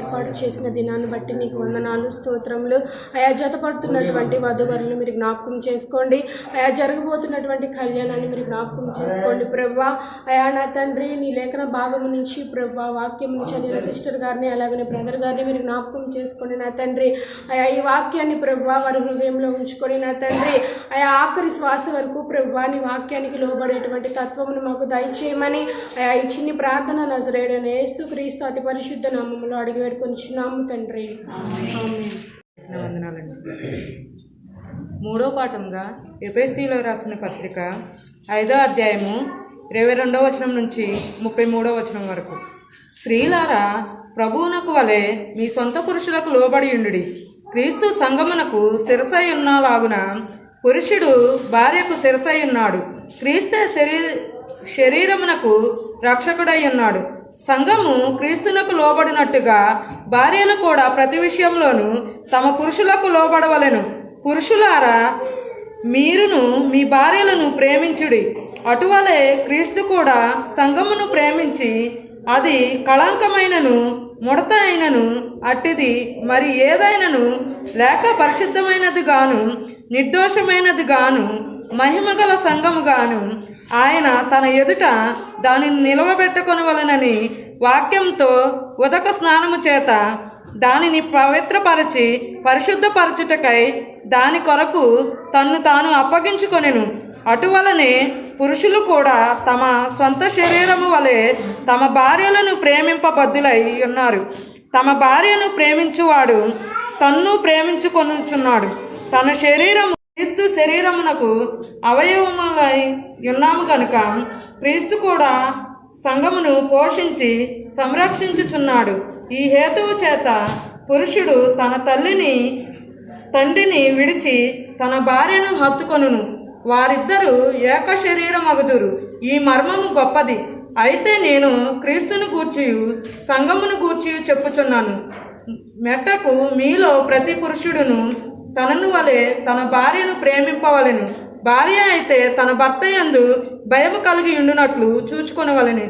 ఏర్పాటు చేసిన దినాన్ని బట్టి నీకు వందనాలు స్తోత్రములు. అయా జతపడుతున్నటువంటి వధువరులు మీరు జ్ఞాపకం చేసుకోండి. అయా జరగబోతున్నటువంటి కళ్యాణాన్ని మీరు జ్ఞాపకం చేసుకోండి ప్రభా అయా నా తండ్రి నీ లేఖన భాగము నుంచి ప్రభా వాక్యం నుంచి చదివిన సిస్టర్ గారిని అలాగనే బ్రదర్ గారిని మీరు జ్ఞాపకం చేసుకోండి నా తండ్రి. అయా ఈ వాక్యాన్ని ప్రభా వారి హృదయంలో ఉంచుకొని నా తండ్రి. అయా ఆఖరి శ్వాస వరకు ప్రభా నీ వాక్యానికి లోబడేటువంటి తత్వమును మాకు దయచేయమని. అయా ఈ చిన్ని ప్రార్థన నజరేడని ఏస్తు క్రీస్తు అతి పరిశుద్ధ నామములో అడిగి వేడుకొనిచున్నాము తండ్రి. మూడో పాఠంగా ఎపిఎస్సిలో రాసిన పత్రిక ఐదో అధ్యాయము ఇరవై రెండవ వచనం నుంచి ముప్పై మూడో వచనం వరకు. స్త్రీలారా ప్రభువునకు వలె మీ సొంత పురుషులకు లోబడి ఉండుడి. క్రీస్తు సంగమునకు శిరసై ఉన్నలాగున పురుషుడు భార్యకు శిరసై ఉన్నాడు. క్రీస్తే శరీ శరీరమునకు రక్షకుడై ఉన్నాడు. సంఘము క్రీస్తునకు లోబడినట్టుగా భార్యలు కూడా ప్రతి విషయంలోనూ తమ పురుషులకు లోబడవలెను. పురుషులారా మీరును మీ భార్యలను ప్రేమించుడి. అటువలే క్రీస్తు కూడా సంఘమును ప్రేమించి అది కళంకమైనను ముడత అయినను అట్టిది మరి ఏదైనను లేక పరిశుద్ధమైనది గాను నిర్దోషమైనది గాను మహిమగల సంఘముగాను ఆయన తన ఎదుట దానిని నిలవబెట్టుకొని వలనని వాక్యంతో ఉదక స్నానము చేత దానిని పవిత్రపరచి పరిశుద్ధపరచుటకై దాని కొరకు తన్ను తాను అప్పగించుకొనెను. అటువలనే పురుషులు కూడా తమ సొంత శరీరము వలె తమ భార్యలను ప్రేమింపబద్దులై ఉన్నారు. తమ భార్యను ప్రేమించువాడు తన్ను ప్రేమించుకొనుచున్నాడు. తన శరీరము క్రీస్తు శరీరమునకు అవయవములై ఉన్నాము కనుక క్రీస్తు కూడా సంఘమును పోషించి సంరక్షించుచున్నాడు. ఈ హేతువు చేత పురుషుడు తన తల్లిని తండ్రిని విడిచి తన భార్యను హత్తుకొనును. వారిద్దరూ ఏక శరీరమగుదురు. ఈ మర్మము గొప్పది. అయితే నేను క్రీస్తును గూర్చియు సంఘమును గూర్చియు చెప్పుచున్నాను. మెట్టకు మీలో ప్రతి పురుషుడును తనను వలె తన భార్యను ప్రేమింపవలను. భార్య అయితే తన భర్త ఎందు భయము కలిగి ఉండునట్లు చూచుకొనవలెను.